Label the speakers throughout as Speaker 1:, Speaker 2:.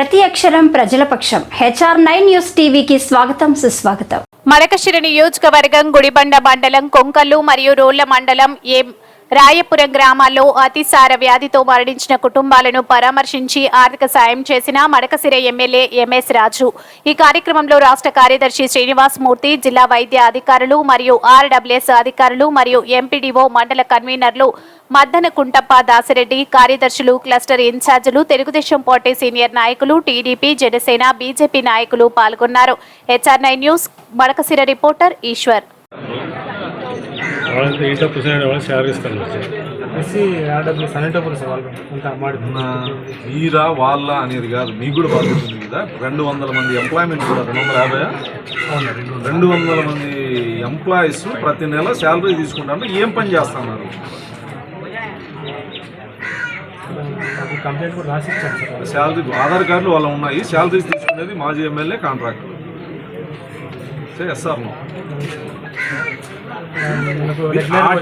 Speaker 1: ప్రతి అక్షరం ప్రజల పక్షం. హెచ్ఆర్ నైన్ న్యూస్ టీవీకి స్వాగతం సుస్వాగతం.
Speaker 2: మడకశిర నియోజకవర్గం గుడిబండ మండలం కొంకల్లు మరియు రోళ్ళ మండలం ఏ రాయపురం గ్రామాల్లో అతిసార వ్యాధితో మరణించిన కుటుంబాలను పరామర్శించి ఆర్థిక సాయం చేసిన మడకసిర ఎమ్మెల్యే ఎంఎస్ రాజు. ఈ కార్యక్రమంలో రాష్ట్ర కార్యదర్శి శ్రీనివాస్ మూర్తి జిల్లా వైద్య అధికారులు మరియు ఆర్డబ్ల్యూఎస్ అధికారులు మరియు ఎంపీడీఓ మండల కన్వీనర్లు మద్దన కుంటప్ప దాసిరెడ్డి కార్యదర్శులు క్లస్టర్ ఇన్ఛార్జీలు తెలుగుదేశం పార్టీ సీనియర్ నాయకులు టీడీపీ జనసేన బీజేపీ నాయకులు పాల్గొన్నారు. HR nine news Madakasira reporter Eshwar.
Speaker 3: వాళ్ళంతా ఇంట్లో కూర్చొని వాళ్ళు షేర్ ఇస్తాను
Speaker 4: ఎస్సీ వాళ్ళు
Speaker 5: మీరా వాళ్ళ అనేది కాదు మీకు కూడా బాధ్యత ఉంది కదా. రెండు వందల మంది ఎంప్లాయ్మెంట్ కూడా రెండు వందల యాభై రెండు వందల. మంది ఎంప్లాయీస్ ప్రతి నెల శాలరీ తీసుకుంటారు. ఏం పని చేస్తున్నారు?
Speaker 4: అది కంప్లైంట్ కూడా రాసి ఇచ్చాను సార్.
Speaker 5: శాలరీ ఆధార్ కార్డులు వాళ్ళ ఉన్నాయి. శాలరీస్ తీసుకునేది మాజీ ఎమ్మెల్యే కాంట్రాక్టర్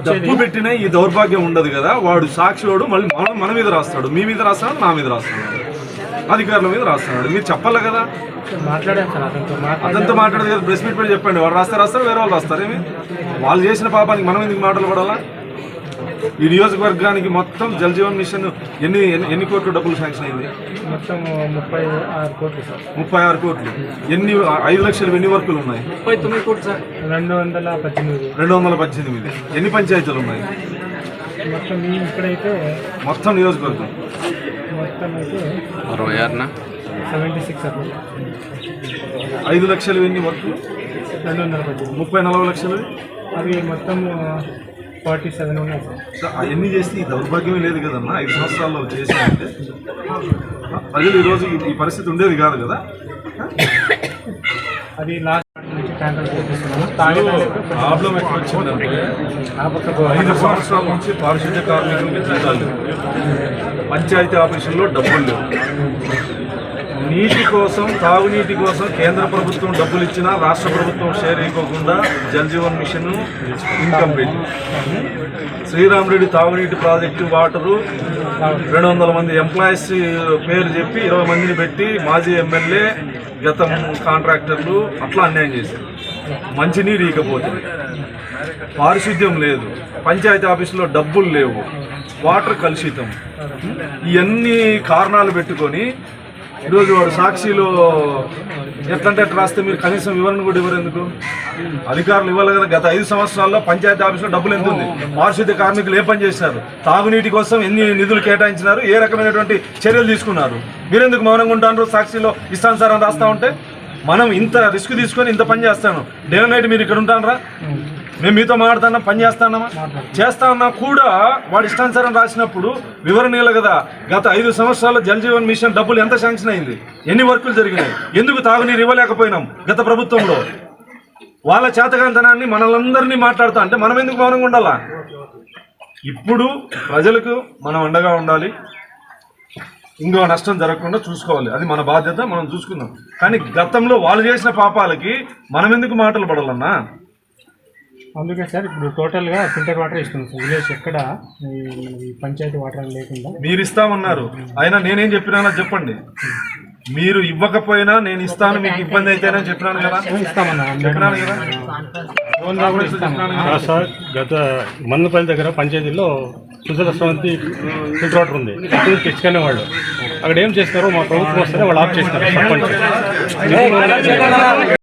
Speaker 5: డబ్బు పెట్టిన ఈ దౌర్భాగ్యం ఉండదు కదా. వాడు సాక్షివాడు మళ్ళీ మన మన మీద రాస్తాడు. మీ మీద రాస్తాడు నా మీద రాస్తాడు అధికారుల మీద రాస్తున్నాడు. మీరు చెప్పాలి కదా?
Speaker 4: అతనితో
Speaker 5: అదంతా మాట్లాడదు కదా ప్రెస్ మీట్ పెట్టి చెప్పండి. వాడు రాస్తే రాస్తారు వేరే వాళ్ళు రాస్తారు. ఏమి? వాళ్ళు చేసిన పాపానికి మనం ఎందుకు మాటలు పడాలా? ఈ నియోజకవర్గానికి మొత్తం జల్ జీవన్ మిషన్ ఎన్ని ఎన్ని- కోట్లు డబ్బులు శాంక్షన్ అయింది?
Speaker 4: మొత్తం ముప్పై ఆరు కోట్లు సార్.
Speaker 5: ముప్పై ఆరు కోట్లు. ఎన్ని ఐదు లక్షలు ఎన్ని వర్కులు ఉన్నాయి?
Speaker 4: రెండు వందల పద్దెనిమిది.
Speaker 5: రెండు వందల పద్దెనిమిది. ఎన్ని పంచాయతీలు ఉన్నాయి?
Speaker 4: మొత్తం ఇక్కడైతే
Speaker 5: మొత్తం నియోజకవర్గం.
Speaker 4: మొత్తం అయితే
Speaker 3: అరవై ఆరున?
Speaker 4: సెవెంటీ సిక్స్
Speaker 5: ఐదు లక్షలు ఎన్ని వర్కులు?
Speaker 4: రెండు వందల పద్దెనిమిది.
Speaker 5: ముప్పై నలభై లక్షలు?
Speaker 4: అవి మొత్తం ఫార్టీ సెవెన్ ఉన్నాయి సార్.
Speaker 5: సో అవన్నీ చేస్తే ఈ దౌర్భాగ్యమే లేదు కదన్నా? ఐదు సంవత్సరాల్లో చేసామంటే ప్రజలు ఈరోజు ఈ- ఈ పరిస్థితి ఉండేది కాదు కదా?
Speaker 4: అది లాస్ట్ నుంచి ట్యాంకర్
Speaker 5: ప్రాబ్లం ఎక్కడ వచ్చిందంటే ఐదు సంవత్సరాల నుంచి పారిశుద్ధ్య కార్మికులకి జీతాలు పంచాయతీ ఆఫీసుల్లో డబ్బులు లేవు. నీటి కోసం తాగునీటి కోసం కేంద్ర ప్రభుత్వం డబ్బులు ఇచ్చినా రాష్ట్ర ప్రభుత్వం షేర్ ఇవ్వకుండా జల్జీవన్ మిషన్ ఇన్కంప్లీట్ శ్రీరామ్ రెడ్డి తాగునీటి ప్రాజెక్టు వాటరు రెండు వందల మంది ఎంప్లాయీస్ పేరు చెప్పి ఇరవై మందిని పెట్టి మాజీ ఎమ్మెల్యే గతం కాంట్రాక్టర్లు అట్లా అన్యాయం చేశారు. మంచినీరు ఇకపోతుంది పారిశుద్ధ్యం లేదు. పంచాయతీ ఆఫీసులో డబ్బులు లేవు. వాటర్ కలుషితం. ఇవన్నీ కారణాలు పెట్టుకొని ఈరోజు వాడు సాక్షిలో ఎట్లంటే అట్లా రాస్తే మీరు కనీసం వివరణ కూడా ఇవ్వరు ఎందుకు? అధికారులు ఇవ్వాలి కదా గత ఐదు సంవత్సరాల్లో పంచాయతీ ఆఫీసులో డబ్బులు ఎంత ఉంది? పారిశుద్ధ్య కార్మికులు ఏ పని చేశారు తాగునీటి కోసం ఎన్ని నిధులు కేటాయించినారు? ఏ రకమైనటువంటి చర్యలు తీసుకున్నారు? మీరెందుకు మౌనంగా ఉంటారు? సాక్షిలో ఇస్తాను సార్ అని రాస్తా ఉంటే? మనం ఇంత రిస్క్ తీసుకొని ఇంత పని చేస్తాను. డే నైట్ మీరు ఇక్కడ ఉంటానరా? మేము మీతో మాట్లాడుతున్నాం పని చేస్తానమ్మా. చేస్తా ఉన్నా కూడా వాడు ఇష్టానుసారం రాసినప్పుడు వివరణ ఇవ్వాలి కదా. గత ఐదు సంవత్సరాల జల్ జీవన్ మిషన్ డబ్బులు ఎంత శాంక్షన్ అయింది? ఎన్ని వర్కులు జరిగినాయి? ఎందుకు తాగునీరు ఇవ్వలేకపోయినాం గత ప్రభుత్వంలో? వాళ్ళ చేతకాంతనాన్ని మనలందరినీ మాట్లాడుతా అంటే మనం ఎందుకు మౌనంగా ఉండాలా? ఇప్పుడు ప్రజలకు మనం అండగా ఉండాలి. ఇంకో నష్టం జరగకుండా చూసుకోవాలి. అది మన బాధ్యత మనం చూసుకుందాం. కానీ గతంలో వాళ్ళు చేసిన పాపాలకి మనం ఎందుకు మాటలు పడాలన్నా?
Speaker 4: అందుకే సార్ ఇప్పుడు టోటల్గా ఫిల్టర్ వాటర్ ఇస్తుంది సార్. విలేజ్ ఎక్కడ పంచాయతీ వాటర్ లేకుండా.
Speaker 5: మీరు ఇస్తామన్నారు. అయినా నేనేం చెప్పినానో చెప్పండి. మీరు ఇవ్వకపోయినా నేను ఇస్తాను మీకు ఇబ్బంది అయితేనని చెప్పినాను కదా
Speaker 4: ఇస్తామన్నా
Speaker 5: చెప్పినాను కదా
Speaker 3: సార్ గత మందపల్లి దగ్గర పంచాయతీలో సుజల స్రవంతి ఫిల్టర్ వాటర్ ఉంది తెచ్చుకునే వాళ్ళు అక్కడ ఏం చేస్తారో మా ప్రభుత్వం వస్తేనే వాళ్ళు ఆఫ్ చేస్తారు సర్పంచ్